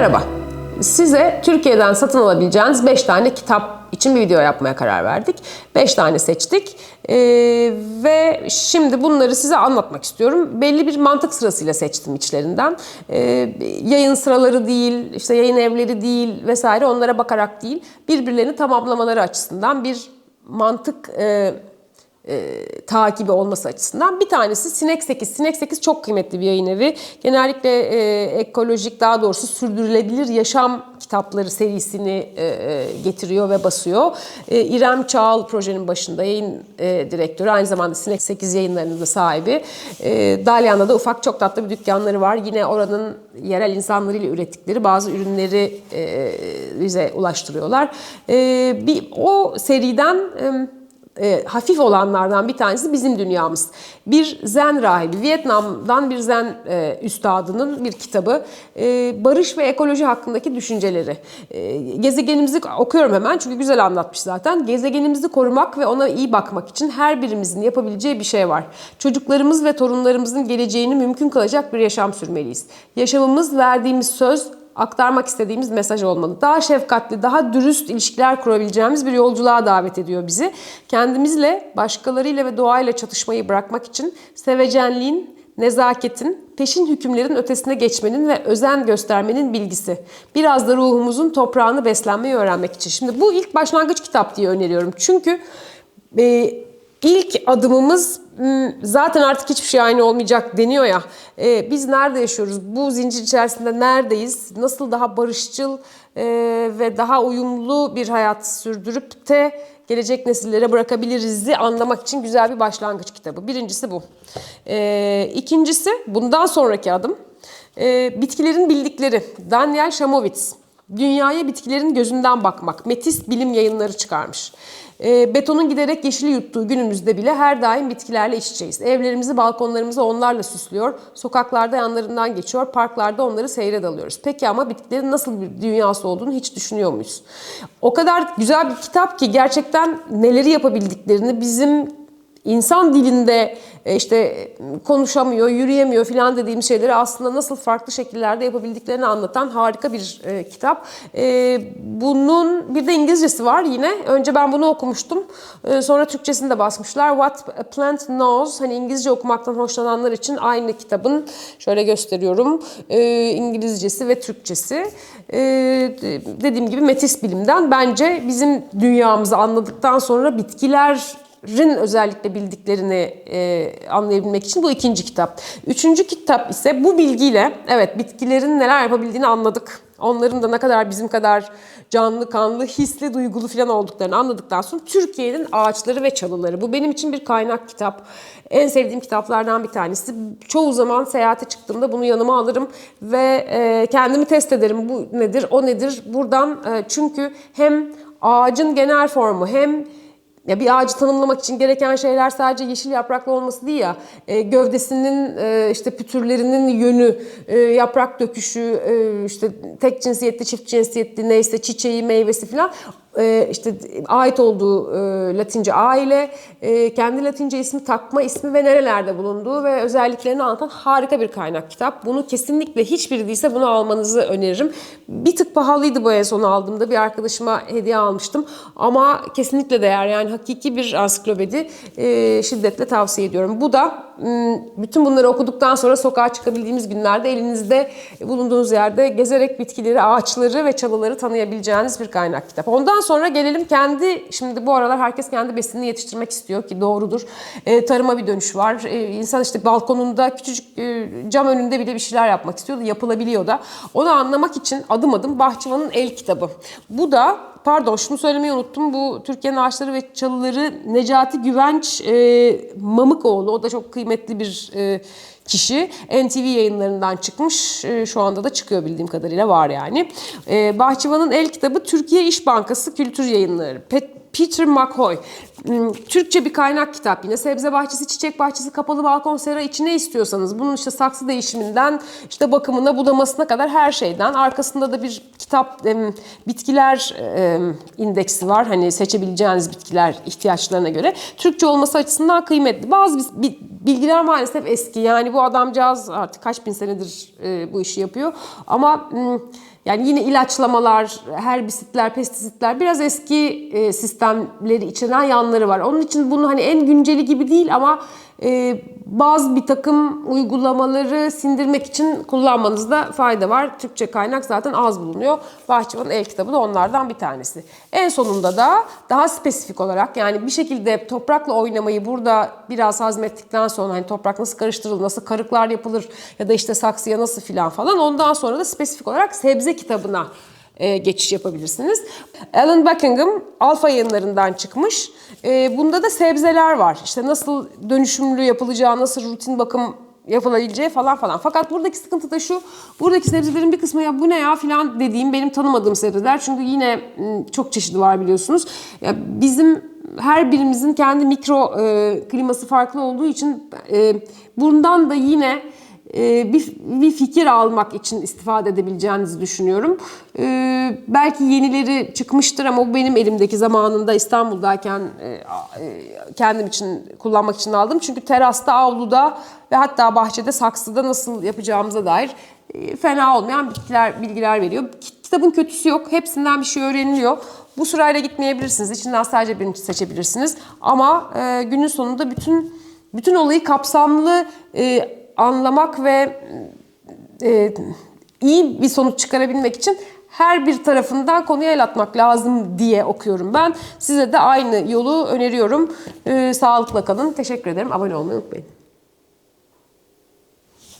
Merhaba. Size Türkiye'den satın alabileceğiniz 5 tane kitap için bir video yapmaya karar verdik. 5 tane seçtik. Ee, ve şimdi bunları size anlatmak istiyorum. Belli bir mantık sırasıyla seçtim içlerinden. Ee, yayın sıraları değil, işte yayın evleri değil vesaire onlara bakarak değil. Birbirlerini tamamlamaları açısından bir mantık e, e, takibi olması açısından. Bir tanesi Sinek 8. Sinek 8 çok kıymetli bir yayın evi. Genellikle e, ekolojik daha doğrusu sürdürülebilir yaşam kitapları serisini e, e, getiriyor ve basıyor. E, İrem Çağal projenin başında yayın e, direktörü. Aynı zamanda Sinek 8 yayınlarının da sahibi. E, Dalyan'da da ufak çok tatlı bir dükkanları var. Yine oranın yerel insanlarıyla ürettikleri bazı ürünleri e, bize ulaştırıyorlar. E, bir O seriden... E, e, hafif olanlardan bir tanesi bizim dünyamız. Bir zen rahibi, Vietnam'dan bir zen e, üstadının bir kitabı. E, barış ve ekoloji hakkındaki düşünceleri. E, gezegenimizi okuyorum hemen çünkü güzel anlatmış zaten. Gezegenimizi korumak ve ona iyi bakmak için her birimizin yapabileceği bir şey var. Çocuklarımız ve torunlarımızın geleceğini mümkün kılacak bir yaşam sürmeliyiz. Yaşamımız verdiğimiz söz aktarmak istediğimiz mesaj olmalı. Daha şefkatli, daha dürüst ilişkiler kurabileceğimiz bir yolculuğa davet ediyor bizi. Kendimizle, başkalarıyla ve doğayla çatışmayı bırakmak için sevecenliğin, nezaketin, peşin hükümlerin ötesine geçmenin ve özen göstermenin bilgisi. Biraz da ruhumuzun toprağını beslenmeyi öğrenmek için. Şimdi bu ilk başlangıç kitap diye öneriyorum. Çünkü e, ilk adımımız zaten artık hiçbir şey aynı olmayacak deniyor ya. E, biz nerede yaşıyoruz? Bu zincir içerisinde neredeyiz? Nasıl daha barışçıl e, ve daha uyumlu bir hayat sürdürüp de gelecek nesillere bırakabiliriz'i anlamak için güzel bir başlangıç kitabı. Birincisi bu. E, ikincisi bundan sonraki adım e, bitkilerin bildikleri. Daniel Shamovitz. Dünyaya bitkilerin gözünden bakmak. Metis bilim yayınları çıkarmış. E, betonun giderek yeşili yuttuğu günümüzde bile her daim bitkilerle iç içeyiz. Evlerimizi, balkonlarımızı onlarla süslüyor. Sokaklarda yanlarından geçiyor. Parklarda onları seyre dalıyoruz. Peki ama bitkilerin nasıl bir dünyası olduğunu hiç düşünüyor muyuz? O kadar güzel bir kitap ki gerçekten neleri yapabildiklerini bizim insan dilinde e, işte konuşamıyor, yürüyemiyor filan dediğimiz şeyleri aslında nasıl farklı şekillerde yapabildiklerini anlatan harika bir e, kitap. E, bunun bir de İngilizcesi var yine. Önce ben bunu okumuştum. E, sonra Türkçesini de basmışlar. What a Plant Knows. Hani İngilizce okumaktan hoşlananlar için aynı kitabın şöyle gösteriyorum. E, İngilizcesi ve Türkçesi. E, dediğim gibi Metis bilimden bence bizim dünyamızı anladıktan sonra bitkiler rin özellikle bildiklerini e, anlayabilmek için bu ikinci kitap. Üçüncü kitap ise bu bilgiyle evet bitkilerin neler yapabildiğini anladık. Onların da ne kadar bizim kadar canlı, kanlı, hisli, duygulu falan olduklarını anladıktan sonra Türkiye'nin ağaçları ve çalıları. Bu benim için bir kaynak kitap. En sevdiğim kitaplardan bir tanesi. Çoğu zaman seyahate çıktığımda bunu yanıma alırım ve e, kendimi test ederim. Bu nedir, o nedir? Buradan e, çünkü hem ağacın genel formu hem ya bir ağacı tanımlamak için gereken şeyler sadece yeşil yapraklı olması değil ya. E, gövdesinin e, işte pütürlerinin yönü, e, yaprak döküşü, e, işte tek cinsiyetli, çift cinsiyetli neyse çiçeği, meyvesi falan e, işte ait olduğu e, Latince aile, e, kendi Latince ismi, takma ismi ve nerelerde bulunduğu ve özelliklerini anlatan harika bir kaynak kitap. Bunu kesinlikle hiçbiri değilse bunu almanızı öneririm. Bir tık pahalıydı bu en son aldığımda. Bir arkadaşıma hediye almıştım. Ama kesinlikle değer. Yani hakiki bir ansiklopedi. E, şiddetle tavsiye ediyorum. Bu da bütün bunları okuduktan sonra sokağa çıkabildiğimiz günlerde elinizde bulunduğunuz yerde gezerek bitkileri, ağaçları ve çalıları tanıyabileceğiniz bir kaynak kitap. Ondan sonra gelelim kendi, şimdi bu aralar herkes kendi besinini yetiştirmek istiyor ki doğrudur. E, tarıma bir dönüş var. E, insan işte balkonunda küçücük e, cam önünde bile bir şeyler yapmak istiyor yapılabiliyor da. Onu anlamak için adım adım Bahçıvan'ın el kitabı. Bu da pardon şunu söylemeyi unuttum. Bu Türkiye'nin Ağaçları ve Çalıları Necati Güvenç e, Mamıkoğlu. O da çok kıymetli bir e, kişi. NTV yayınlarından çıkmış. E, şu anda da çıkıyor bildiğim kadarıyla var yani. E, Bahçıvan'ın el kitabı Türkiye İş Bankası Kültür Yayınları. Pet, Peter McCoy. Hmm, Türkçe bir kaynak kitap yine. Sebze bahçesi, çiçek bahçesi, kapalı balkon, sera içi ne istiyorsanız. Bunun işte saksı değişiminden, işte bakımına, budamasına kadar her şeyden. Arkasında da bir kitap, bitkiler indeksi var. Hani seçebileceğiniz bitkiler ihtiyaçlarına göre. Türkçe olması açısından kıymetli. Bazı bilgiler maalesef eski. Yani bu adamcağız artık kaç bin senedir e, bu işi yapıyor. Ama Yani yine ilaçlamalar, herbisitler, pestisitler biraz eski e, sistemleri içeren yanları var. Onun için bunu hani en günceli gibi değil ama e, bazı bir takım uygulamaları sindirmek için kullanmanızda fayda var. Türkçe kaynak zaten az bulunuyor. Bahçıvan'ın el kitabı da onlardan bir tanesi. En sonunda da daha spesifik olarak yani bir şekilde toprakla oynamayı burada biraz hazmettikten sonra hani toprak nasıl karıştırılır, nasıl karıklar yapılır ya da işte saksıya nasıl filan falan ondan sonra da spesifik olarak sebze kitabına e, geçiş yapabilirsiniz. Alan Buckingham Alfa yayınlarından çıkmış. E, bunda da sebzeler var. İşte nasıl dönüşümlü yapılacağı, nasıl rutin bakım yapılabileceği falan falan. Fakat buradaki sıkıntı da şu. Buradaki sebzelerin bir kısmı ya bu ne ya filan dediğim benim tanımadığım sebzeler. Çünkü yine çok çeşidi var biliyorsunuz. Ya bizim her birimizin kendi mikro e, kliması farklı olduğu için e, bundan da yine bir, bir fikir almak için istifade edebileceğinizi düşünüyorum. E, belki yenileri çıkmıştır ama bu benim elimdeki zamanında İstanbul'dayken e, e, kendim için kullanmak için aldım. Çünkü terasta, avluda ve hatta bahçede, saksıda nasıl yapacağımıza dair e, fena olmayan bilgiler, bilgiler veriyor. Kitabın kötüsü yok. Hepsinden bir şey öğreniliyor. Bu sırayla gitmeyebilirsiniz. İçinden sadece birini seçebilirsiniz. Ama günün sonunda bütün bütün olayı kapsamlı anlamak ve e, iyi bir sonuç çıkarabilmek için her bir tarafından konuya el atmak lazım diye okuyorum ben. Size de aynı yolu öneriyorum. E, sağlıkla kalın. Teşekkür ederim. Abone olmayı unutmayın.